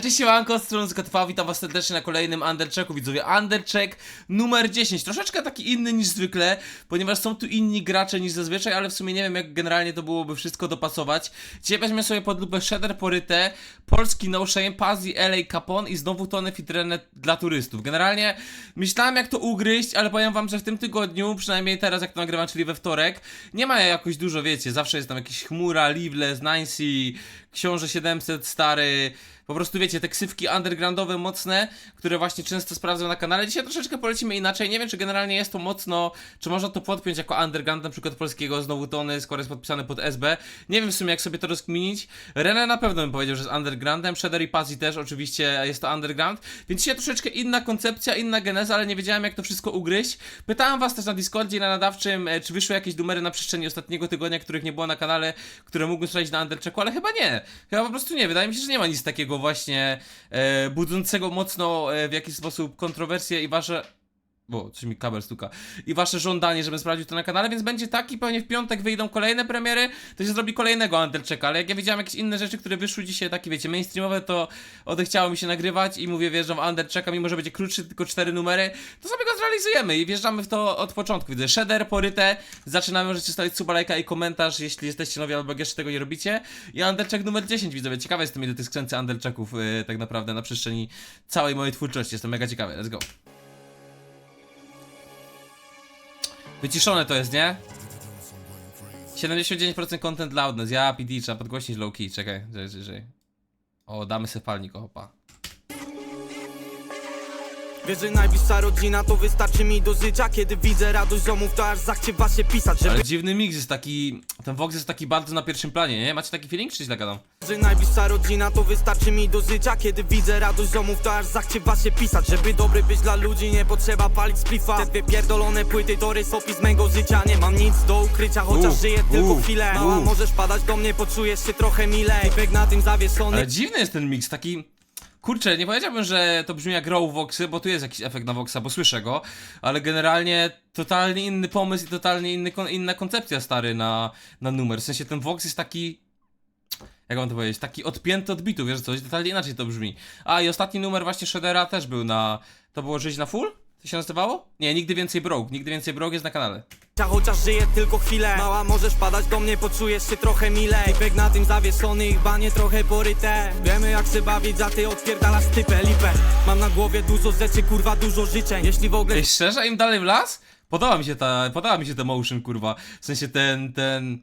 Cześć, siemanko, strony ZKTV, witam was serdecznie na kolejnym Underchecku, widzowie. Undercheck numer 10, troszeczkę taki inny niż zwykle, ponieważ są tu inni gracze niż zazwyczaj, ale w sumie nie wiem, jak generalnie to byłoby wszystko dopasować. Dzisiaj weźmie sobie pod lupę Shader Poryte, Polski No Shame, Pazzi, LA Capone i znowu Tony Fitrenet dla turystów. Generalnie myślałem, jak to ugryźć, ale powiem wam, że w tym tygodniu, przynajmniej teraz, jak to nagrywam, czyli we wtorek, nie ma jakoś dużo, wiecie, zawsze jest tam jakiś chmura, Liveless, Nancy, Książę 700, stary, po prostu wiecie, te ksywki undergroundowe mocne, które właśnie często sprawdzam na kanale. Dzisiaj troszeczkę polecimy inaczej. Nie wiem, czy generalnie jest to mocno, czy można to podpiąć jako underground, na przykład polskiego, znowu Tony, skoro jest podpisany pod SB. Nie wiem w sumie, jak sobie to rozkminić. René na pewno bym powiedział, że jest undergroundem. Shader i Pazzi też oczywiście jest to underground. Więc dzisiaj troszeczkę inna koncepcja, inna geneza, ale nie wiedziałem, jak to wszystko ugryźć. Pytałem was też na Discordzie na nadawczym, e, czy wyszły jakieś numery na przestrzeni ostatniego tygodnia, których nie było na kanale, które mógłbym sprawdzić na Underchecku, ale chyba nie. Chyba po prostu nie. Wydaje mi się, że nie ma nic takiego właśnie e, budzącego mocno e, w jakiś sposób kontrowersje i wasze. Bo, coś mi kabel stuka. I wasze żądanie, żebym sprawdził to na kanale, więc będzie taki, pewnie w piątek wyjdą kolejne premiery, to się zrobi kolejnego Underchecka, ale jak ja widziałem jakieś inne rzeczy, które wyszły dzisiaj, takie wiecie, mainstreamowe, to odechciało mi się nagrywać i mówię, wjeżdżam w Underchecka, mimo że będzie krótszy, tylko cztery numery, to sobie go zrealizujemy i wjeżdżamy w to od początku. Widzę Shader, Poryte, zaczynamy, możecie stawić suba, lajka i komentarz, jeśli jesteście nowi albo jeszcze tego nie robicie. I Undercheck numer 10, widzowie, ciekawe jestem ile tych skręcę Underchecków yy, tak naprawdę na przestrzeni całej mojej twórczości, jestem mega ciekawy, let's go. Wyciszone to jest, nie? 79% content loudness, ja PD, trzeba podgłośnić low key, czekaj, że, że, że. O, damy se palnik, opa. Wiesz, że najbliższa rodzina to wystarczy mi do życia. Kiedy widzę radość ziomów, to aż zachciewa się pisać Żeby Ale dziwny mix jest taki, ten Vox jest taki bardzo na pierwszym planie, nie? Macie taki feeling, czy źle gadam? że najbliższa rodzina to wystarczy mi do życia. Kiedy widzę radość ziomów, to aż zachciewa się pisać. Żeby dobry być dla ludzi, nie potrzeba palić splifa. Te dwie pierdolone płyty to rysopis mego życia. Nie mam nic do ukrycia, chociaż żyję tylko u, chwilę. Mała, możesz padać do mnie, poczujesz się trochę milej. Na tym zawieszony. Ale dziwny jest ten mix, taki... Kurczę, nie powiedziałbym, że to brzmi jak Grow Voxy, bo tu jest jakiś efekt na Voxa, bo słyszę go, ale generalnie totalnie inny pomysł i totalnie inny, inna koncepcja stary na, na numer. W sensie ten Vox jest taki... Jak mam to powiedzieć? Taki odpięty od bitu, wiesz co? Totalnie inaczej to brzmi. A i ostatni numer właśnie Shadera też był na... To było Żyć na Full? To się nazywało? Nie, Nigdy Więcej Broke. Nigdy Więcej Broke jest na kanale. Chociaż żyję tylko chwilę Mała, możesz padać do mnie, poczujesz się trochę milej Typek na tym zawieszony, ich banie trochę poryte Wiemy jak się bawić, za ty odpierdalasz typę, lipę Mam na głowie dużo rzeczy, kurwa, dużo życzeń Jeśli w ogóle Ej, szczerze, im dalej w las? Podoba mi się ta, podoba mi się ten motion, kurwa. W sensie ten, ten...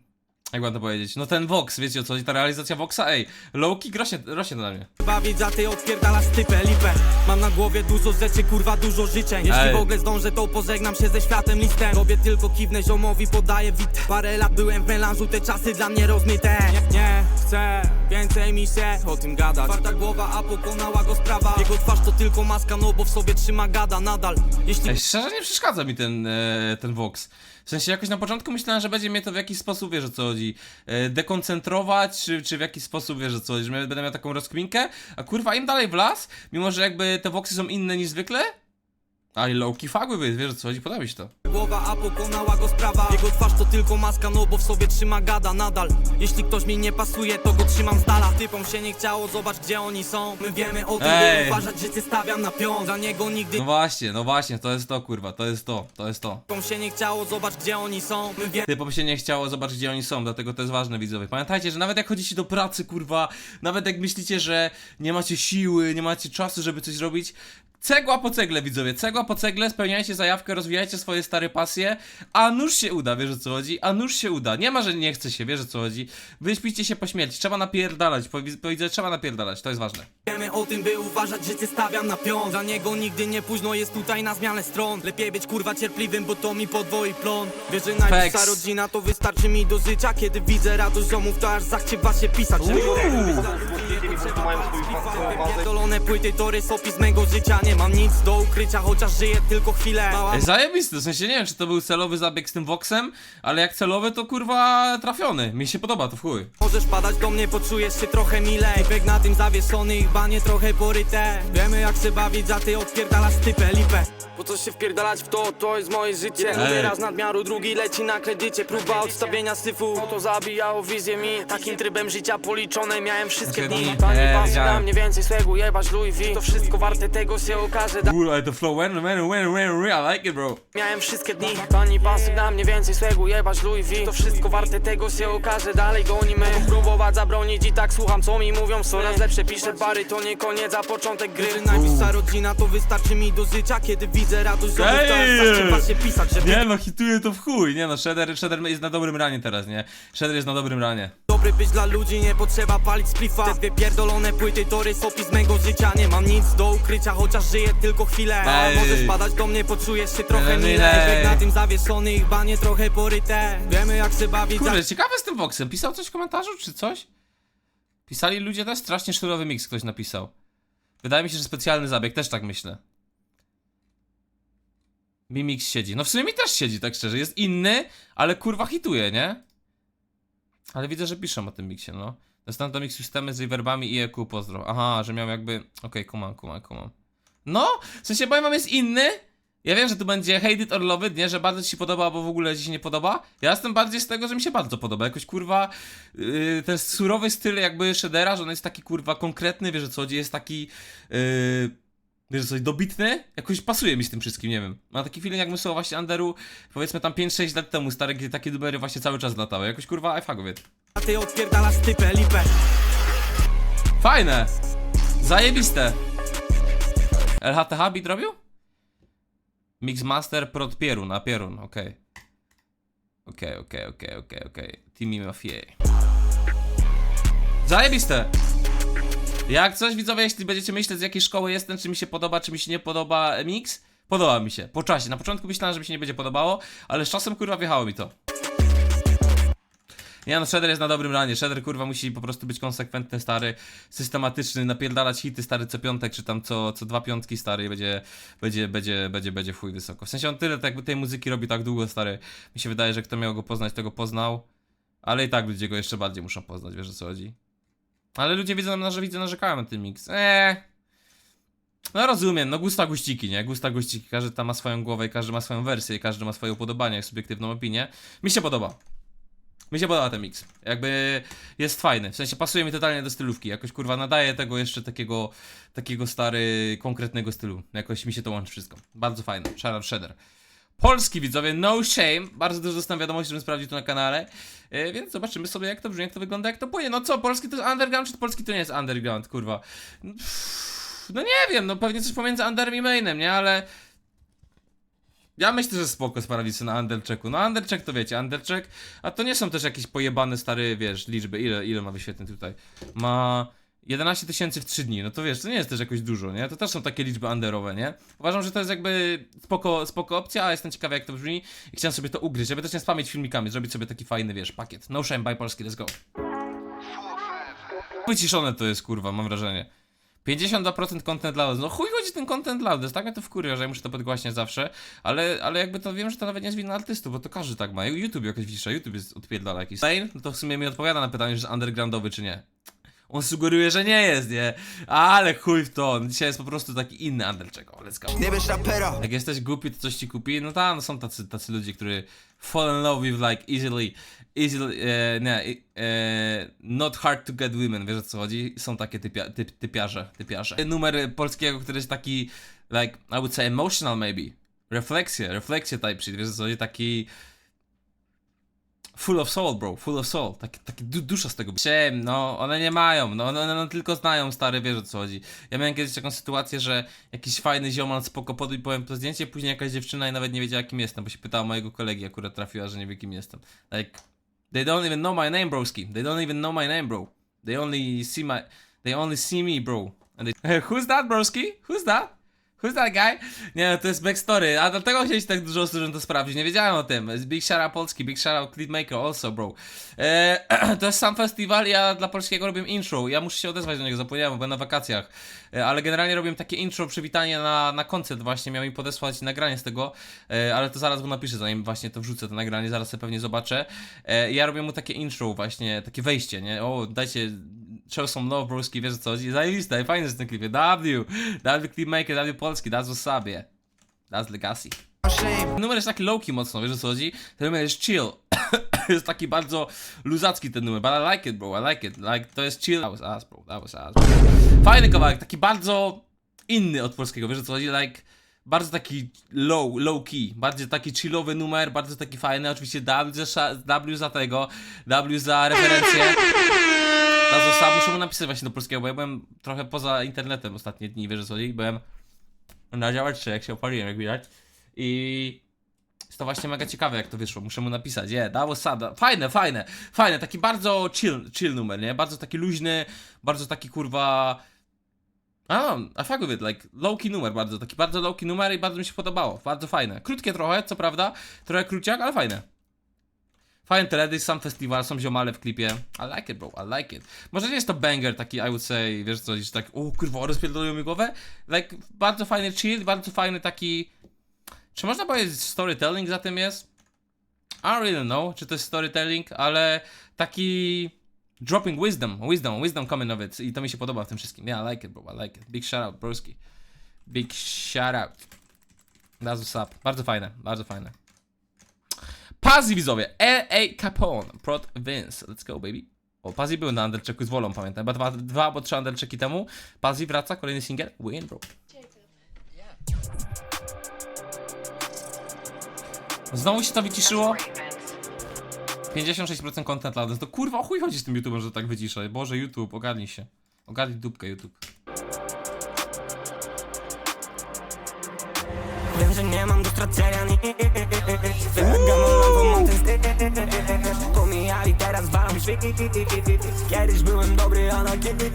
Jak mam to powiedzieć? No ten Vox, wiecie o co chodzi? Ta realizacja Voxa, ej. Lowki rośnie, rośnie to na mnie. ty odpierdalasz typę, lipę Mam na głowie dużo rzeczy, kurwa, dużo życzeń Jeśli Ej. w ogóle zdążę, to pożegnam się ze światem listem Tobie tylko kiwnę, ziomowi podaję witę Parę lat byłem w melanżu, te czasy dla mnie rozmyte Nie, nie chcę więcej mi się o tym gadać Czwarta głowa, a pokonała go sprawa Jego twarz to tylko maska, no bo w sobie trzyma gada nadal Jeśli Ej, szczerze nie przeszkadza mi ten, e, ten Vox. W sensie jakoś na początku myślałem, że będzie mnie to w jakiś sposób, wiesz o co chodzi, e, dekoncentrować, czy, czy w jakiś sposób, wiesz o co chodzi, że będę miał taką rozkminkę, a kurwa im dalej w las, mimo że jakby te Voxy są inne niż zwykle, ale lowki fagły, wiesz o co chodzi, podoba mi się to. Głowa, a pokonała go sprawa Jego twarz to tylko maska, no bo w sobie trzyma gada nadal Jeśli ktoś mi nie pasuje, to go trzymam z dala Typom się nie chciało, zobacz gdzie oni są My wiemy o tym, Ej. by uważać, życie stawiam na pion Za niego nigdy No właśnie, no właśnie, to jest to kurwa, to jest to, to jest to. typom się nie chciało, zobacz gdzie oni są My wiemy Typom się nie chciało zobaczyć, gdzie oni są, dlatego to jest ważne, widzowie. Pamiętajcie, że nawet jak chodzicie do pracy, kurwa, nawet jak myślicie, że nie macie siły, nie macie czasu, żeby coś zrobić, cegła po cegle, widzowie, cegła po cegle, spełniajcie zajawkę, rozwijajcie swoje stare pasje, a nuż się uda, wiesz o co chodzi, a nuż się uda. Nie ma, że nie chce się, wiesz o co chodzi. Wyśpijcie się po śmierci, trzeba napierdalać, powi- powiedzę, trzeba napierdalać, to jest ważne. Wiemy o tym, by uważać, życie stawiam na pion. Za niego nigdy nie późno, jest tutaj na zmianę stron. Lepiej być kurwa cierpliwym, bo to mi podwoi plon. Wiesz, że najbliższa rodzina to wystarczy mi do życia. Kiedy widzę radość ziomów, to aż zachciewa się pisać. Pierdolone płyty to rysopis mego życia. Nie mam nic do ukrycia, chociaż żyję tylko chwilę. Mała Ej, zajebisty, w sensie nie wiem, czy to był celowy zabieg z tym Voxem, ale jak celowy, to kurwa trafiony. Mi się podoba, to w chuj. Możesz padać do mnie, poczujesz się trochę milej. Typek na tym zawieszony, ich banie trochę poryte. Wiemy jak się bawić, za ty odpierdalasz typę, lipę. Po co się wpierdalać w to, to jest moje życie. Ej. Teraz nadmiaru, drugi leci na kredycie. Próba odstawienia syfu, to zabijało wizję mi. Takim trybem życia policzone miałem wszystkie dni. Pani Nie, pasy wiedziałem. na mnie więcej swego jebać Louis V. To wszystko warte tego się okaże da Cool, ale to flow, when, when, when, when, when, I like it, bro. Miałem wszystkie dni Pani pasy na mnie więcej swego jebać Louis V. To wszystko warte tego się okaże Dalej gonimy. Próbować zabronić i tak słucham co mi mówią. Coraz lepsze piszę bary to nie koniec a początek gry. Najbliższa rodzina to wystarczy mi do życia. Kiedy widzę radość to trzeba się pisać Że Nie no, hituje to w chuj, nie no, Shredder, Shredder jest na dobrym ranie teraz, nie? Shredder jest na dobrym ranie. Dobry być dla ludzi, nie potrzeba palić splifa Te dwie pierdolone płyty to rysopis mego życia Nie mam nic do ukrycia, chociaż żyję tylko chwilę Ej. możesz padać do mnie, poczujesz się trochę Ej, mile. Efekt na tym zawieszony, ich banie trochę poryte Wiemy jak się bawić Kurde, ciekawe z tym Voxem. Pisał coś w komentarzu, czy coś? Pisali ludzie też? Strasznie szturowy mix ktoś napisał. Wydaje mi się, że specjalny zabieg, też tak myślę. Mi mix siedzi. No w sumie mi też siedzi, tak szczerze. Jest inny, ale kurwa hituje, nie? Ale widzę, że piszą o tym miksie, no. Dostałem do mix systemy z reverbami i EQ, pozdro. Aha, że miał jakby... Okej, kumam, kumam, kumam. No, w sensie wam, jest inny. Ja wiem, że tu będzie hate it or love it, nie? Że bardzo ci się podoba, albo w ogóle ci się nie podoba. Ja jestem bardziej z tego, że mi się bardzo podoba. Jakoś kurwa, yy, ten surowy styl jakby Shreddera, że on jest taki kurwa konkretny, wiesz o co chodzi, jest taki... Yy, Wiesz co, dobitny? Jakoś pasuje mi z tym wszystkim, nie wiem. Mam taki feeling, jak myślał właśnie Anderu, powiedzmy tam 5-6 lat temu, stare, gdzie takie numery właśnie cały czas latały. Jakoś kurwa, I fuck with it. A ty odpierdalasz typę, lipę Fajne! Zajebiste! LHTH beat robił? Mixmaster prod Pierun, a Pierun, okej. Okej, okej, okej, okej, okej. Team Mafia. Zajebiste! Jak coś widzowie, jeśli będziecie myśleć z jakiej szkoły jestem, czy mi się podoba, czy mi się nie podoba mix, podoba mi się. Po czasie. Na początku myślałem, że mi się nie będzie podobało, ale z czasem kurwa wjechało mi to. Nie no, Shredder jest na dobrym ranie. Shredder kurwa musi po prostu być konsekwentny, stary, systematyczny, napierdalać hity stary co piątek, czy tam co, co dwa piątki stary i będzie, będzie, będzie, będzie, będzie w chuj wysoko. W sensie on tyle tak, tej muzyki robi tak długo, stary. Mi się wydaje, że kto miał go poznać, tego poznał. Ale i tak ludzie go jeszcze bardziej muszą poznać, wiesz o co chodzi. Ale ludzie widzą, że widzę, narzekają na ten mix. Eee. No rozumiem, no gusta guściki, nie? Gusta guściki. Każdy tam ma swoją głowę i każdy ma swoją wersję i każdy ma swoje upodobania i subiektywną opinię. Mi się podoba. Mi się podoba ten mix. Jakby jest fajny. W sensie pasuje mi totalnie do stylówki. Jakoś kurwa nadaje tego jeszcze takiego, takiego stary, konkretnego stylu. Jakoś mi się to łączy wszystko. Bardzo fajne. Shadow Shredder. Polski widzowie, no shame. Bardzo dużo dostałem wiadomości, żebym sprawdził to na kanale. E, więc zobaczymy sobie jak to brzmi, jak to wygląda, jak to płynie. No co, polski to jest underground, czy polski to nie jest underground, kurwa? No nie wiem, no pewnie coś pomiędzy underem i mainem, nie? Ale... Ja myślę, że spoko sprawdzić sobie na Underchecku. No Undercheck to wiecie, Undercheck, a to nie są też jakieś pojebane stare, wiesz, liczby. Ile, ile ma wyświetleń tutaj? Ma 11 tysięcy w 3 dni, no to wiesz, to nie jest też jakoś dużo, nie? To też są takie liczby underowe, nie? Uważam, że to jest jakby spoko, spoko opcja, a jestem ciekawy jak to brzmi i chciałem sobie to ugryźć, żeby też nie spamić filmikami, zrobić sobie taki fajny, wiesz, pakiet. No shame by Polski, let's go. Wyciszone to jest, kurwa, mam wrażenie. 52% content loud. No chuj chodzi ten content loud, tak mnie to wkurwia, że ja muszę to podgłaśniać zawsze, ale, ale jakby to wiem, że to nawet nie jest wina artystów, bo to każdy tak ma. YouTube jakoś wisza, YouTube jest odpierdala jakiś. Lane, no to w sumie mi odpowiada na pytanie, że jest undergroundowy czy nie. On sugeruje, że nie jest, nie? Ale chuj w to, dzisiaj jest po prostu taki inny Undercheck, o, let's go. Nie wiesz rapera Jak jesteś głupi, to coś ci kupi. No tak, no są tacy, tacy ludzie, którzy fall in love with like easily, easily, e, nie, e, not hard to get women, wiesz o co chodzi? Są takie typia, typ, typiarze, typiarze. Numer polskiego, który jest taki, like, I would say emotional maybe. Refleksje, refleksje type shit, wiesz o co chodzi? Taki full of soul, bro, full of soul. Taki, taki du dusza z tego. Siem, no, one nie mają, no, one, one tylko znają stary, wiesz o co chodzi. Ja miałem kiedyś taką sytuację, że jakiś fajny ziomal spoko podbił, powiem to zdjęcie, później jakaś dziewczyna i nawet nie wiedziała kim jestem, bo się pytała mojego kolegi, akurat trafiła, że nie wie kim jestem. Like, they don't even know my name, broski. They don't even know my name, bro. They only see my, they only see me, bro. And they, who's that, broski? Who's that? Who's that guy? Nie, no to jest backstory, a dlatego chcieliście tak dużo osób, to sprawdzić. Nie wiedziałem o tym. Jest Big Shara Polski, Big Shara Clipmaker also, bro. Eee, to jest sam festiwal, ja dla polskiego robię intro. Ja muszę się odezwać do niego, zapomniałem, bo byłem na wakacjach. E, ale generalnie robię takie intro, przywitanie na, na koncert właśnie. Miał mi podesłać nagranie z tego, e, ale to zaraz mu napiszę, zanim właśnie to wrzucę, to nagranie, zaraz sobie pewnie zobaczę. E, ja robię mu takie intro właśnie, takie wejście, nie? O, dajcie some love, broski, wiesz o co chodzi? Zajebiste, fajny jest ten klipie. W, W Clipmaker, W Polski, that's what's up, yeah. That's Legacy. numer jest taki low-key mocno, wiesz o co chodzi? Ten numer jest chill. jest taki bardzo luzacki ten numer, but I like it, bro, I like it. Like, to jest chill. That was ass, bro, that was ass. Bro. Fajny kawałek, taki bardzo inny od polskiego, wiesz o co chodzi? Like, bardzo taki low, low key, bardziej taki chillowy numer, bardzo taki fajny, oczywiście W w za tego, W za referencję. Na zasad muszę mu napisać właśnie do polskiego, bo ja byłem trochę poza internetem ostatnie dni, wiesz co chodzi? Byłem na działeczce, jak się opaliłem, jak widać. I jest to właśnie mega ciekawe, jak to wyszło. Muszę mu napisać. Yeah, that was sad. Fajne, fajne, fajne. Taki bardzo chill, chill numer, nie? Bardzo taki luźny, bardzo taki kurwa. I know, I fuck with it, like low-key numer bardzo, taki bardzo low-key numer i bardzo mi się podobało, bardzo fajne. Krótkie trochę, co prawda, trochę króciak, ale fajne. Fajny teledysk, sam festiwal, są ziomale w klipie. I like it, bro, I like it. Może nie jest to banger taki, I would say, wiesz co, że tak, o kurwa, rozpierdolują mi głowę. Like, bardzo fajny chill, bardzo fajny taki... Czy można powiedzieć storytelling za tym jest? I don't really know, czy to jest storytelling, ale taki dropping wisdom, wisdom, wisdom coming of it i to mi się podoba w tym wszystkim. Yeah, I like it, bro, I like it. Big shout out, broski. Big shout out. That's what's up. Bardzo fajne, bardzo fajne. Pazzi widzowie, L.A. Capone, Prot Vince, let's go baby. O, Pazzi był na Underchecku z Wolą, pamiętam, chyba dwa, dwa albo trzy Underchecki temu. Pazzi wraca, kolejny singiel, win bro. Znowu się to wyciszyło? 56% content ladens. To kurwa o chuj chodzi z tym YouTube'em, że tak wyciszę. Boże, YouTube, ogarnij się. Ogarnij dupkę YouTube. Wiem, że nie mam do stracenia nic Wylegam Kiedyś byłem dobry, a na kiedy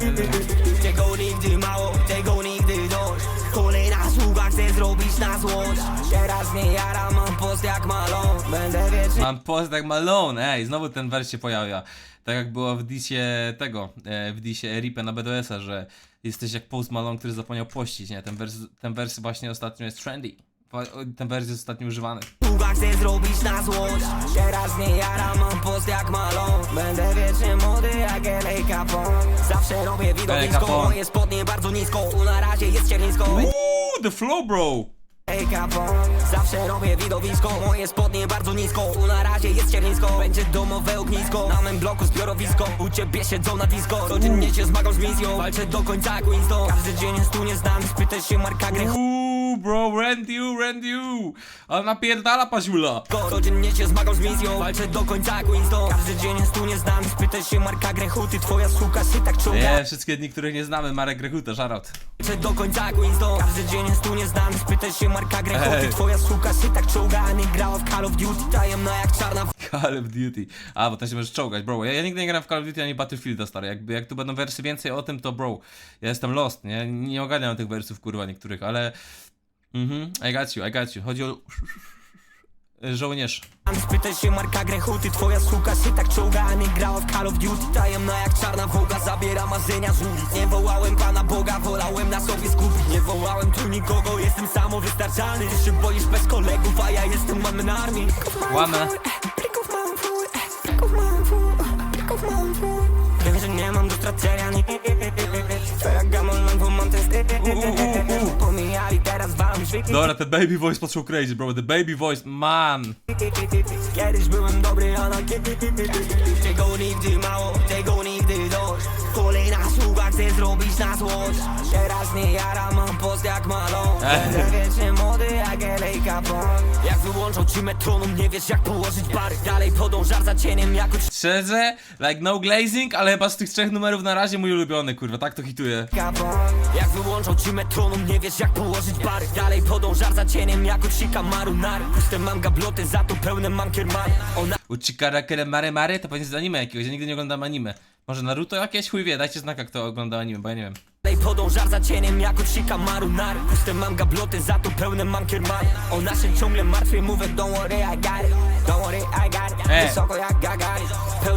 Tego nigdy mało, tego nigdy dość Kolejna sługa chce zrobić na złość Teraz nie jara, mam post jak malon Będę wiecznie Mam post jak Malone, ej, znowu ten wers się pojawia. Tak jak było w disie tego, e, w disie Ripę na BDS-a, że jesteś jak Post Malone, który zapomniał pościć, nie? Ten wers, ten wers właśnie ostatnio jest trendy. Ten wers jest ostatnio używany. Sługa chce zrobić na złość. Teraz nie jara, mam post jak malon Będę wiecznie młody jak L.A. Capone Zawsze robię widowisko, Capone. moje spodnie bardzo nisko. Tu na razie jest ciernisko Uuu, the flow bro! Ej Capone Zawsze robię widowisko. Moje spodnie bardzo nisko. Tu na razie jest ciernisko Będzie domowe ognisko. Na mym bloku zbiorowisko. U ciebie siedzą na disco. Codziennie się zmagam z misją. Walczę do końca jak Winston. Każdy dzień jest tu nieznany. Spytaj się Marka Grecho Uuu, bro, rend you, rend you! Ale napierdala paziula! Codziennie się zmagam z misją Walczę do końca jak Winston Każdy dzień jest tu nieznany Spytaj się Marka Grechu Ty twoja suka się tak czuła Nie, wszystkie dni, których nie znamy, Marek Grechuta, żarot. Walczę do końca jak Winston Każdy dzień jest tu nieznany Spytaj się Marka Grechu Ty Ej. twoja suka się tak czołga A nie grała w Call of Duty Tajemna jak czarna Call of Duty. A, bo to się możesz czołgać, bro. Ja, ja nigdy nie gram w Call of Duty ani Battlefielda, stary. Jakby, jak tu będą wersy więcej o tym, to bro. Ja jestem lost, nie? Nie ogarniam tych wersów, kurwa, niektórych, ale... Mhm, I got you, I got you. Chodzi o... Żołnierz. Spytaj się Marka Grechu, ty twoja suka się tak czołga A nie grała w Call of Duty Tajemna jak czarna woga Zabiera marzenia z ulic Nie wołałem Pana Boga, wolałem na sobie skupić Nie wołałem tu nikogo, jestem samowystarczalny Ty się boisz bez kolegów, a ja jestem mamy na armii Łamę. Mam full Wiem, że nie mam do stracenia nic Dobra, ten baby voice poszło crazy, bro. The baby voice, man. Kiedyś byłem dobry, a na kiedy Tego nigdy mało, chce zrobić na złość Teraz nie jara, mam post jak Będę wiecznie młody jak L.A. Capone Jak wyłączą ci metronom, nie wiesz jak położyć bary Dalej podążasz za cieniem jako Szczerze, like no glazing, ale chyba z tych trzech numerów na razie mój ulubiony, kurwa. Tak to hituje. Capone Jak wyłączą ci metronom, nie wiesz jak położyć bary Dalej podążasz za cieniem jako Chica Marunary Puste mam gabloty, za to pełne mam kiermany Ona Uchikara kere mare mare to pewnie z anime jakiegoś, ja nigdy nie oglądam anime. Może Naruto jakieś? Chuj wie, dajcie znaka kto ogląda anime, bo ja nie wiem. Dalej za cieniem jako Chica Marunary Puste mam gabloty, za to pełne mam kiermany Ona się ciągle mówię don't worry I got it Don't worry I got it. Wysoko jak Gagarin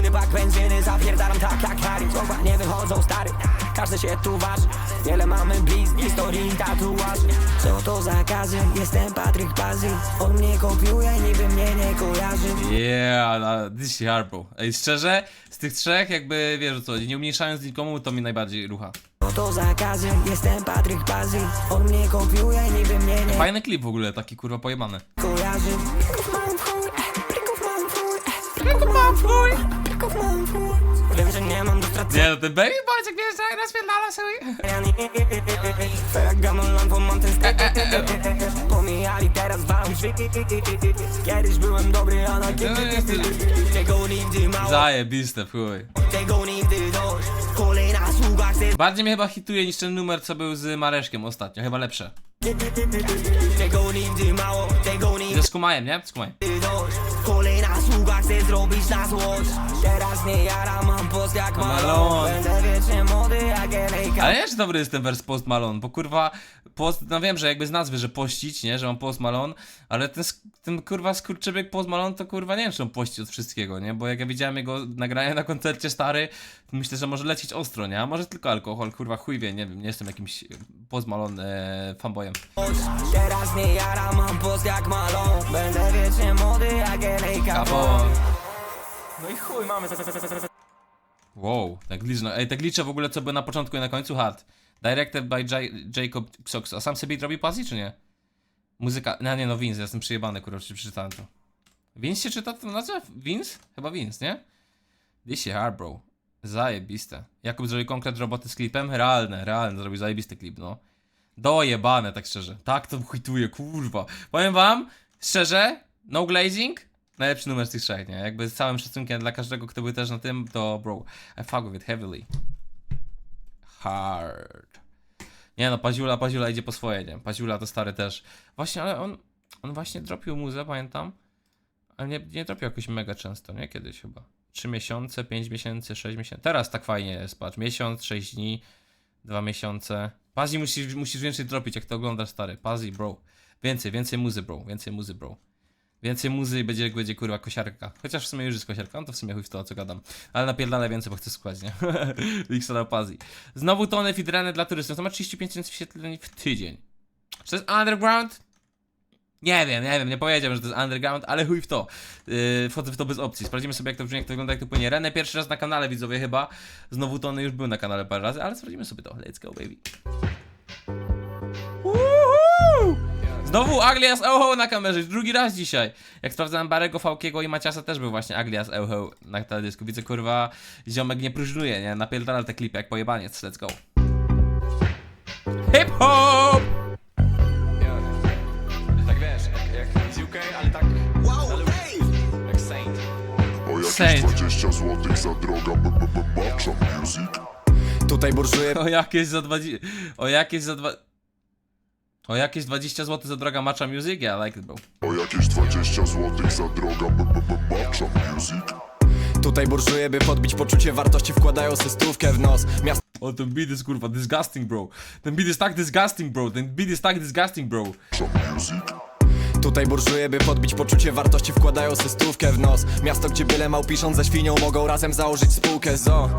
Pełny bak benzyny, zapierdalam tak jak Harry Słowa nie wychodzą stary, każdy się tu waży. Wiele mamy blizn, historii i tatuaży. Co to zakazy, jestem Patryk Pazy On mnie kopiuje, niby mnie nie kojarzy. Yeah, na- this is hard, bro. Ej, szczerze, z tych trzech jakby, wiesz o co chodzi, nie umniejszając nikomu, to mi najbardziej rucha. Co to zakazy, jestem Patryk Pazy On mnie kopiuje, niby mnie nie Fajny klip w ogóle, taki kurwa pojebany. kojarzy. Plików mam mam mam w chuj, w małym chuj Wiem, że nie no, ten baby wiesz, jak rozpierdala sobie. To jak gamelan, bo mam ten styl Pomijali, teraz drzwi Kiedyś byłem dobry, a na kiedy Tego nigdy mało, Zajebiste, w chuj. tego nigdy dość Kolejna sługa chce Bardziej mnie chyba hituje niż ten numer, co był z Mareszkiem ostatnio, chyba lepsze. Tego nigdy mało, tego nigdy Ze Skumajem, nie? Skumaj. dość Kolejna sługa chce zrobić na złość. Teraz nie jara, mam post jak malon. Będę wiecznie Ale nie wiem, czy dobry jest ten wers Post Malone, bo kurwa, post, no wiem, że jakby z nazwy, że pościć, nie, że mam Post Malone, ale ten, ten kurwa skurczybyk Post Malone to kurwa nie wiem, czy on pości od wszystkiego, nie, bo jak ja widziałem jego nagranie na koncercie stary, to myślę, że może lecieć ostro, nie, a może tylko alkohol, kurwa chuj wie, nie wiem, nie jestem jakimś Post Malone e, fanboyem. Teraz nie jara, mam post jak malon Będę wiecznie młody jak. No i chuj, mamy Wow, tak liczno. Ej, tak liczę w ogóle, co było na początku i na końcu hard. Directed by J Jacob Xox. A sam sobie robi pasji, czy nie? Muzyka. No nie, no Vince, ja jestem przyjebany, kurwa, czy przeczytałem to. Vince się czyta to nazwa? Vince? Chyba Vince, nie? This shit hard, bro. Zajebiste. Jakub zrobił konkret roboty z klipem? Realne, realne, zrobił zajebisty klip, no. Dojebane, tak szczerze. Tak to hujtuje, kurwa. Powiem wam, szczerze, no glazing, najlepszy numer z tych trzech, nie? Jakby z całym szacunkiem dla każdego, kto był też na tym, to bro, I fuck with it heavily. Hard. Nie no, Paziula, Paziula idzie po swoje, nie? Paziula to stary też. Właśnie, ale on, on właśnie dropił muzę, pamiętam. Ale nie, nie dropił jakoś mega często, nie? Kiedyś chyba. 3 miesiące, 5 miesięcy, 6 miesięcy. Teraz tak fajnie jest, patrz. Miesiąc, 6 dni, 2 miesiące. Pazi musisz, musisz więcej dropić, jak to oglądasz, stary. Pazi, bro. Więcej, więcej muzy, bro. Więcej muzy, bro. Więcej muzy i będzie, będzie kurwa kosiarka. Chociaż w sumie już jest kosiarka, no to w sumie chuj w to, co gadam. Ale napierdalę więcej, bo chcę składać, nie? Wixona Pazi. Znowu tony feedrany dla turystów. To ma 35 tysięcy wyświetleń w tydzień. Czy to jest underground? Nie wiem, nie wiem, nie powiedziałem, że to jest underground, ale chuj w to. Yy, wchodzę w to bez opcji. Sprawdzimy sobie, jak to brzmi, jak to wygląda, jak to płynie. Renę pierwszy raz na kanale, widzowie, chyba. Znowu Tony już był na kanale parę razy, ale sprawdzimy sobie to. Let's go, baby. Znowu Aglias Oho na kamerze, drugi raz dzisiaj. Jak sprawdzałem Barego, Fałkiego i Maciasa też był właśnie Aglias Oho na teledysku. Widzę, kurwa, ziomek nie próżnuje, nie? Napierdala te klipy jak pojebaniec. Let's go. Hip hop! Tak wiesz, jak, jak z UK, ale tak wow, jak Saint. O jakieś Saint. 20 złotych za droga b b b Babcia Music Tutaj burżuje O jakieś za 20... O jakieś za dwa... O jakieś 20 zł za droga Matcha Music? Yeah, I like it, bro. O jakieś 20 złotych za droga b b b Music Tutaj burżuje, by podbić poczucie wartości Wkładają systówkę w nos Miasto O, ten beat jest kurwa disgusting, bro. Ten beat jest tak disgusting, bro. Ten beat jest tak disgusting, bro. Tutaj burżuje, by podbić poczucie wartości Wkładają systówkę w nos Miasto, gdzie byle mał pisząc ze świnią Mogą razem założyć spółkę zo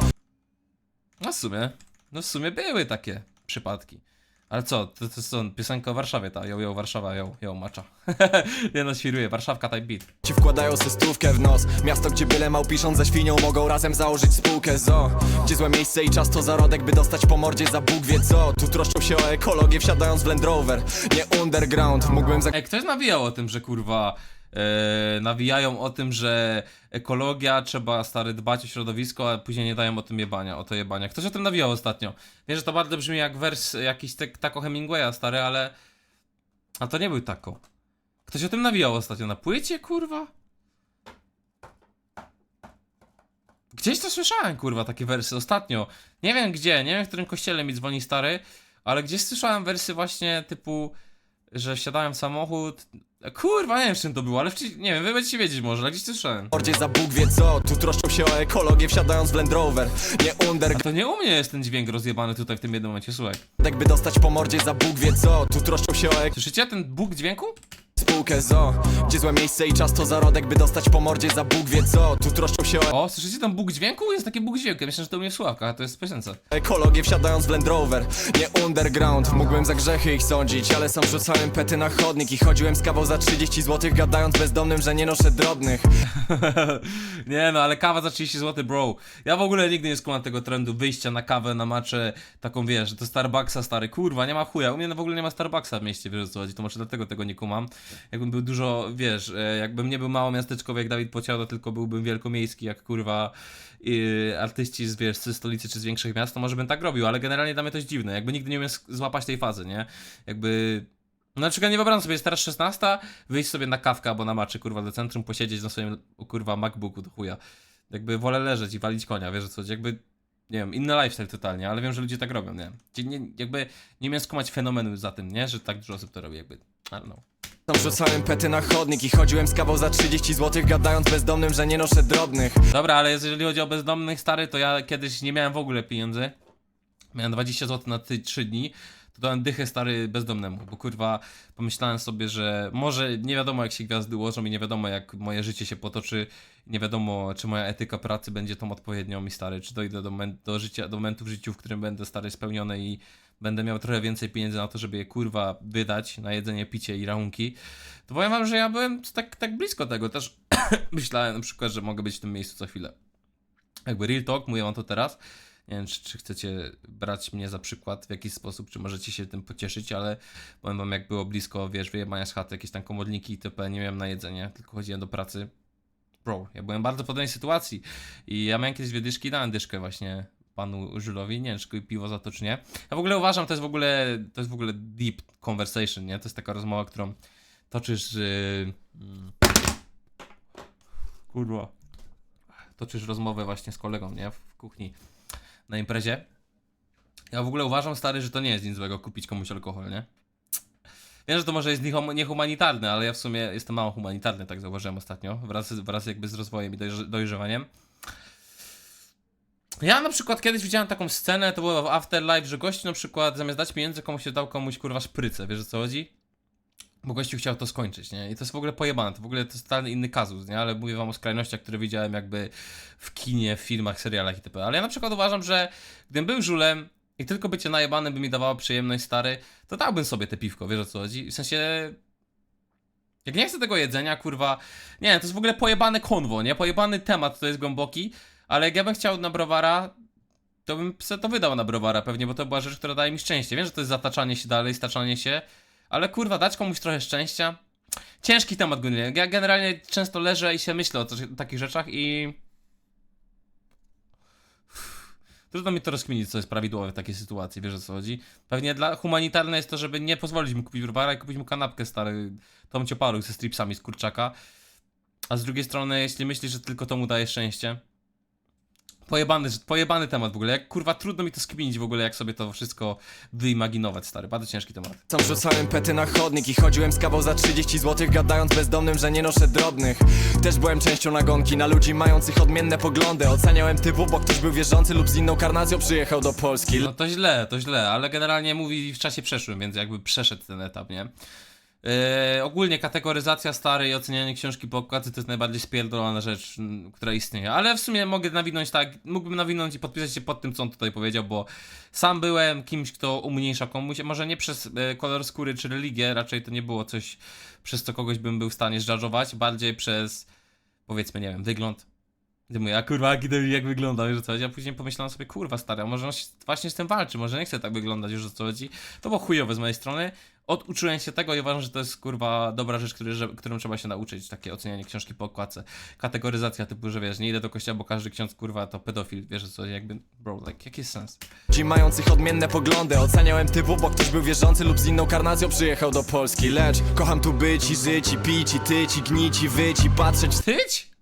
No w sumie, no w sumie były takie przypadki. Ale co, to, to są piosenka o Warszawie, ta, yo, yo, Warszawa, yo, yo, macza. Nie no, świruję, Warszawka type beat. Ci wkładają systówkę w nos Miasto, gdzie byle mał pisząc ze świnią Mogą razem założyć spółkę zo Gdzie złe miejsce i czas to zarodek By dostać po mordzie za Bóg wie co Tu troszczą się o ekologię wsiadając w Land Rover Nie underground, mógłbym za Ej, ktoś nawijał o tym, że kurwa, e, nawijają o tym, że ekologia, trzeba stary dbać o środowisko, a później nie dają o tym jebania, o to jebania. Ktoś o tym nawijał ostatnio. Wiem, że to bardzo brzmi jak wers jakiś tak, tako Hemingwaya, stary, ale... A to nie był tako. Ktoś o tym nawijał ostatnio na płycie, kurwa? Gdzieś to słyszałem, kurwa, takie wersy ostatnio. Nie wiem gdzie, nie wiem w którym kościele mi dzwoni stary, ale gdzieś słyszałem wersy właśnie typu, że wsiadałem w samochód. Kurwa, nie wiem czym to było, ale wcześniej, nie wiem, wy będziecie wiedzieć może, ale gdzieś słyszałem. mordzie za Bóg wie co Tu troszczą się o ekologię wsiadając w Land Rover Nie underground, A to nie u mnie jest ten dźwięk rozjebany tutaj w tym jednym momencie, słuchaj. by dostać po mordzie za Bóg wie co Tu troszczą się o Słyszycie ten bóg dźwięku? Spółkę zo Gdzie złe miejsce i czas to zarodek By dostać po mordzie za Bóg wie co Tu troszczą się o O, słyszycie ten bóg dźwięku? Jest taki bóg dźwięku, ja myślę, że to u mnie w słuchawkach, a to jest w piosence. ekologię wsiadając w Land Rover Nie underground, mógłbym za grzechy ich sądzić Ale sam rzucałem pety na chodnik I chodziłem z kawą za 30 zł Gadając bezdomnym, że nie noszę drobnych nie no, ale kawa za 30 zł, bro. Ja w ogóle nigdy nie skumam tego trendu wyjścia na kawę, na maczę, taką wiesz, do Starbucksa stary, kurwa, nie ma chuja. U mnie w ogóle nie ma Starbucksa w mieście, wiesz o co chodzi, to może dlatego tego nie kumam. Jakbym był dużo, wiesz, e, jakbym nie był mało miasteczkowy jak Dawid Pociado, tylko byłbym wielkomiejski jak kurwa yy, artyści z, wiesz, ze stolicy czy z większych miast, to może bym tak robił, ale generalnie dla mnie to jest dziwne, jakby nigdy nie umiem złapać tej fazy, nie? Jakby... No na przykład nie wyobrażam sobie, jest teraz 16, wyjść sobie na kawkę albo na maczy, kurwa, do centrum, posiedzieć na swoim, kurwa, MacBooku do chuja. Jakby wolę leżeć i walić konia, wiesz co jakby, nie wiem, inny lifestyle totalnie, ale wiem, że ludzie tak robią, nie? Nie, jakby nie umiem skumać fenomenu za tym, nie? Że tak dużo osób to robi, jakby, I don't know. Tam rzucałem pety na chodnik i chodziłem z kawą za 30 zł gadając bezdomnym, że nie noszę drobnych Dobra, ale jeżeli chodzi o bezdomnych, stary, to ja kiedyś nie miałem w ogóle pieniędzy. Miałem 20 zł na ty 3 dni. To dałem dychę stary bezdomnemu, bo kurwa pomyślałem sobie, że może nie wiadomo jak się gwiazdy ułożą i nie wiadomo jak moje życie się potoczy, nie wiadomo czy moja etyka pracy będzie tą odpowiednią i stary, czy dojdę do, do życia, do momentu w życiu, w którym będę stary spełniony i będę miał trochę więcej pieniędzy na to, żeby je kurwa wydać na jedzenie, picie i rachunki, to powiem wam, że ja byłem tak, tak blisko tego, też myślałem na przykład, że mogę być w tym miejscu za chwilę. Jakby real talk, mówię wam to teraz. Nie wiem, czy, czy chcecie brać mnie za przykład w jakiś sposób, czy możecie się tym pocieszyć, ale powiem wam, jak było blisko, wiesz, wyjebania z chaty, jakieś tam komodniki itp., nie miałem na jedzenie, tylko chodziłem do pracy. Bro, ja byłem w bardzo podobnej sytuacji i ja miałem kiedyś dwie dyszki, dałem dyszkę właśnie panu Żylowi, nie wiem, czy piwo za to, czy nie. Ja w ogóle uważam, to jest w ogóle, to jest w ogóle deep conversation, nie? To jest taka rozmowa, którą toczysz... Yy, kurwa toczysz rozmowę właśnie z kolegą, nie? W kuchni na imprezie. Ja w ogóle uważam, stary, że to nie jest nic złego kupić komuś alkohol, nie? Wiem, że to może jest niehum- niehumanitarne, ale ja w sumie jestem mało humanitarny, tak zauważyłem ostatnio, wraz, wraz jakby z rozwojem i dojrze- dojrzewaniem. Ja na przykład kiedyś widziałem taką scenę, to było w Afterlife, że gościu na przykład zamiast dać pieniędzy komuś się dał komuś kurwa szprycę, wiesz o co chodzi? Bo gościu chciał to skończyć, nie? I to jest w ogóle pojebane, to w ogóle to jest totalny inny kazus, nie? Ale mówię wam o skrajnościach, które widziałem jakby w kinie, w filmach, serialach itp. Ale ja na przykład uważam, że gdybym był żulem i tylko bycie najebanym by mi dawało przyjemność, stary, to dałbym sobie te piwko, wiesz o co chodzi? W sensie... Jak nie chcę tego jedzenia, kurwa... Nie, to jest w ogóle pojebane konwo, nie? Pojebany temat, to jest głęboki, ale jak ja bym chciał na browara, to bym se to wydał na browara pewnie, bo to była rzecz, która daje mi szczęście. Wiem, że to jest zataczanie się dalej, staczanie się, ale kurwa, dać komuś trochę szczęścia. Ciężki temat generalnie. Ja generalnie często leżę i się myślę o to- takich rzeczach i... Trudno mi to rozkminić, co jest prawidłowe w takiej sytuacji, wiesz o co chodzi? Pewnie dla humanitarne jest to, żeby nie pozwolić mu kupić browara i kupić mu kanapkę stary Tom Cioparu ze stripsami z kurczaka. A z drugiej strony, jeśli myślisz, że tylko to mu daje szczęście, Pojebany, pojebany temat w ogóle. Jak kurwa trudno mi to skminić w ogóle, jak sobie to wszystko wyimaginować, stary. Bardzo ciężki temat. Tam rzucałem pety na chodnik i chodziłem z kawą za 30 zł gadając bezdomnym, że nie noszę drobnych Też byłem częścią nagonki na ludzi mających odmienne poglądy Oceniałem typu, bo ktoś był wierzący lub z inną karnacją przyjechał do Polski No to źle, to źle, ale generalnie mówi w czasie przeszłym, więc jakby przeszedł ten etap, nie? Yy, ogólnie kategoryzacja starej i ocenianie książki po okładce to jest najbardziej spierdolona rzecz, która istnieje. Ale w sumie mogę nawinąć tak, mógłbym nawinąć i podpisać się pod tym, co on tutaj powiedział, bo sam byłem kimś, kto umniejsza komuś, może nie przez e, kolor skóry czy religię, raczej to nie było coś, przez co kogoś bym był w stanie żarżować, bardziej przez, powiedzmy, nie wiem, wygląd. Gdy mówię, a kurwa, debil, jak wygląda, o co chodzi? A później pomyślałem sobie, kurwa stary, a może on się właśnie z tym walczy, może nie chce tak wyglądać, już o co chodzi. To było chujowe z mojej strony. Oduczyłem się tego i uważam, że to jest kurwa dobra rzecz, który, że, którą trzeba się nauczyć, takie ocenianie książki po okładce. Kategoryzacja typu, że wiesz, nie idę do kościoła, bo każdy ksiądz kurwa to pedofil, wiesz co, jakby, bro, like, jaki jest sens? Ludzi mających odmienne poglądy Oceniałem typu, bo ktoś był wierzący lub z inną karnacją przyjechał do Polski Lecz kocham tu być i żyć i pić i tyć i gnić i wyć i patrzeć Tyć?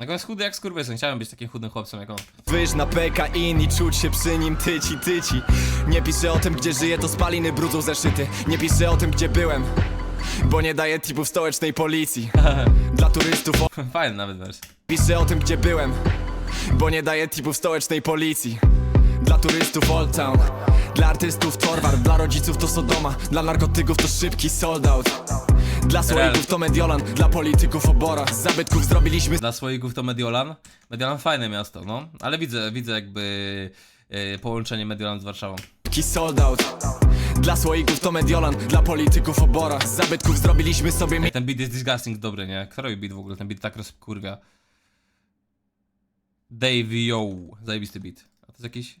Jest chudy jak skurwysyn, chciałem być takim chudym chłopcem jak on. Wyż na PKIN i czuć się przy nim tyci tyci. Nie piszę o tym gdzie żyję to spaliny brudzą zeszyty. Nie piszę o tym gdzie byłem Bo nie daję tipów stołecznej policji. Dla turystów o- Fajny nawet wers. Piszę o tym gdzie byłem Bo nie daję tipów stołecznej policji. Dla turystów Old Town Dla artystów Torwar Dla rodziców to Sodoma Dla narkotyków to szybki sold out Dla słoików to Mediolan Dla polityków obora Z zabytków zrobiliśmy Dla swoich to Mediolan. Mediolan fajne miasto, no. Ale widzę, widzę jakby yy, połączenie Mediolan z Warszawą. Szybki sold out Dla słoików to Mediolan Dla polityków obora Z zabytków zrobiliśmy sobie ten beat jest disgusting dobry, nie? Kto robi beat w ogóle? Ten beat tak rozkurwia. Dave Yo. Zajebisty beat. A to jest jakiś...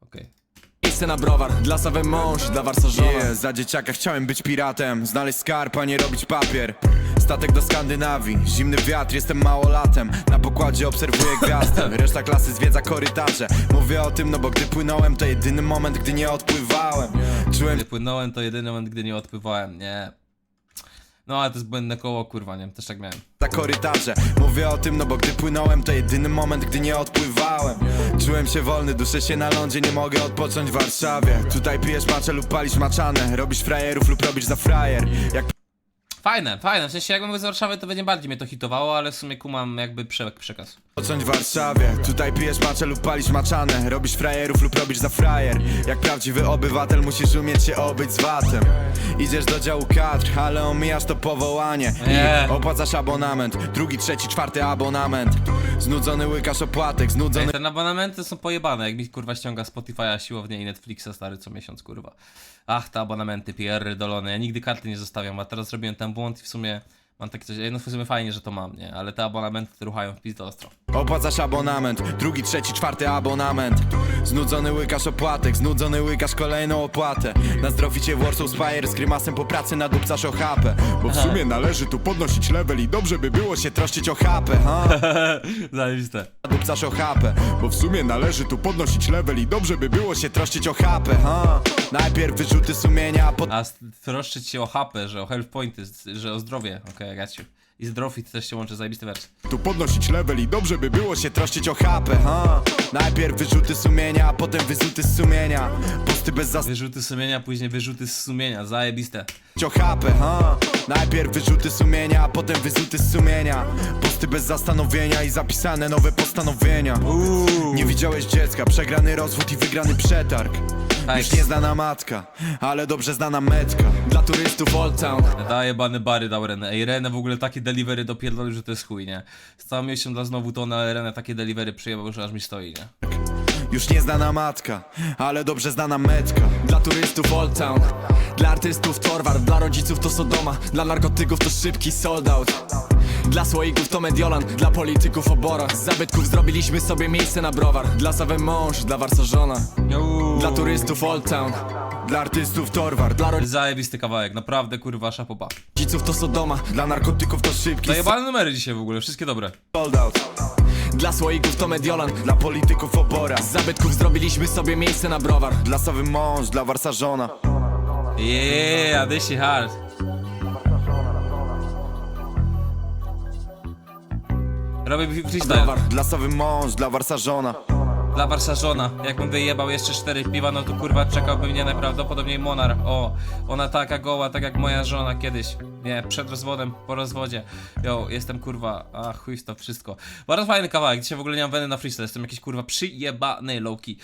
Okej. Miejsce na browar Dla Sawy mąż, dla Warsa żona Yeah, za dzieciaka chciałem być piratem Znaleźć skarb, a nie robić papier. Statek do Skandynawii, zimny wiatr, jestem małolatem. Na pokładzie obserwuję gwiazdę Reszta klasy zwiedza korytarze. Mówię o tym, no bo gdy płynąłem To jedyny moment, gdy nie odpływałem. Czułem Gdy płynąłem, to jedyny moment, gdy nie odpływałem, nie. No, ale to jest błędne koło, kurwa, nie? Też tak miałem. za korytarze Mówię o tym, no bo gdy płynąłem To jedyny moment, gdy nie odpływałem Czułem się wolny, duszę się na lądzie Nie mogę odpocząć w Warszawie Tutaj pijesz macze lub palisz maczane Robisz frajerów lub robisz za frajer Jak Fajne, fajne, w sensie jakbym był z Warszawy, to będzie bardziej mnie to hitowało, ale w sumie kumam jakby prze przekaz. Począć w Warszawie. Tutaj pijesz macze lub palisz maczane. Robisz frajerów lub robisz za frajer. Jak prawdziwy obywatel musisz umieć się obyć z watem Idziesz do działu kadr, ale omijasz to powołanie. Nie. I opłacasz abonament. Drugi, trzeci, czwarty abonament. Znudzony łykasz opłatek, Ej, znudzony te abonamenty są pojebane, jak mi kurwa ściąga Spotify'a siłownie i Netflixa stary co miesiąc, kurwa. Ach, te abonamenty pierdolone, ja nigdy karty nie zostawiam, a teraz zrobiłem ten błąd i w sumie mam takie coś, no w sumie fajnie, że to mam, nie? Ale te abonamenty ruchają w pizdę ostro. Opłacasz abonament Drugi, trzeci, czwarty abonament Znudzony łykasz opłatek Znudzony łykasz kolejną opłatę Na zdrowicie Warsaw Spire Z grymasem po pracy nadupcasz o chapę Bo w sumie należy tu podnosić level I dobrze by było się troszczyć o chapę ha? Zajebiste. Nadupcasz o chapę Bo w sumie należy tu podnosić level I dobrze by było się troszczyć o chapę ha? Najpierw wyrzuty sumienia, a potem A troszczyć się o hapę, że o health pointy, że o zdrowie, okej, okay, you. I zdrowit też się łączy, zajebisty wers. tu podnosić level I dobrze by było się troszczyć o chapę ha? Najpierw wyrzuty sumienia, a potem wyrzuty z sumienia Posty bez zas... Wyrzuty sumienia, później wyrzuty z sumienia, zajebiste. o chapę, ha? Najpierw wyrzuty sumienia, a potem wyrzuty z sumienia Posty bez zastanowienia i zapisane nowe postanowienia Nie widziałeś dziecka, przegrany rozwód i wygrany przetarg Tak. Już nieznana matka, ale dobrze znana metka Dla turystów Old Town Daje bany bary dał Renę. Ej, Renę w ogóle takie delivery dopierdolił, że to jest chuj, nie? Z całą miłością dla znowu to ale Renę takie delivery przyjebał, że aż mi stoi, nie? Już nieznana matka, ale dobrze znana metka Dla turystów Old Town Dla artystów Torwar Dla rodziców to Sodoma Dla narkotyków to szybki sold out dla słoików to Mediolan, dla polityków obora. Z zabytków zrobiliśmy sobie miejsce na browar. Dla Sawy mąż, dla Warsa żona. Dla turystów Old Town. Dla artystów Torwar, dla Zajebisty kawałek, naprawdę kurwa szapoba. rodziców to Sodoma Dla narkotyków to szybki Zajebane numery dzisiaj w ogóle, wszystkie dobre. sold out. Dla słoików to Mediolan Dla polityków obora. Z zabytków zrobiliśmy sobie miejsce na browar. Dla Sowy mąż, dla Warsa żona. Yeah, this shit hard. Robię freestyle. Browar Dla Sowy mąż, dla Warsa żona Dla Warsa żona. Jakbym wyjebał jeszcze cztery piwa, no to kurwa czekałby mnie najprawdopodobniej Monar. O, ona taka goła, tak jak moja żona kiedyś. Nie, przed rozwodem, po rozwodzie. Yo, jestem kurwa, a chuj to wszystko. Bardzo fajny kawałek, dzisiaj w ogóle nie mam weny na freestyle, jestem jakiś kurwa przyjebany lowki.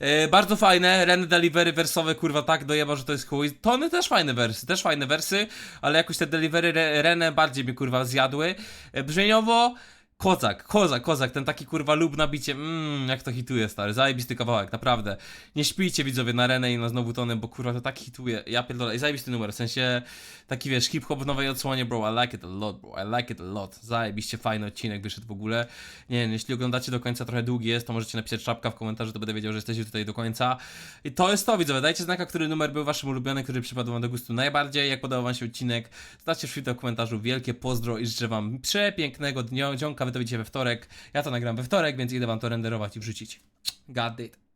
Yy, bardzo fajne, Ren delivery wersowe, kurwa tak dojebał, że to jest chuj. Tony też fajne wersy, też fajne wersy, ale jakoś te delivery Re Renę bardziej mi kurwa zjadły. Yy, brzmieniowo... Kozak, kozak, kozak, ten taki kurwa lub nabicie, mmm, jak to hituje stary, zajebisty kawałek, naprawdę. Nie śpijcie widzowie na Renę i na znowu Tony, bo kurwa to tak hituje, ja pierdolę, i zajebisty numer, w sensie taki wiesz, hip-hop w nowej odsłonie, bro, I like it a lot, bro, I like it a lot, zajebiście fajny odcinek wyszedł w ogóle. Nie wiem, jeśli oglądacie do końca, trochę długi jest, to możecie napisać czapka w komentarzu, to będę wiedział, że jesteście tutaj do końca. I to jest to widzowie, dajcie znaka, który numer był waszym ulubiony, który przypadł wam do gustu najbardziej, jak podobał wam się odcinek, zostawcie w komentarzu, wielkie pozdro i życzę wam przepięknego dnia, dzionka, wy to widzicie we wtorek, ja to nagram we wtorek, więc idę wam to renderować i wrzucić. God it.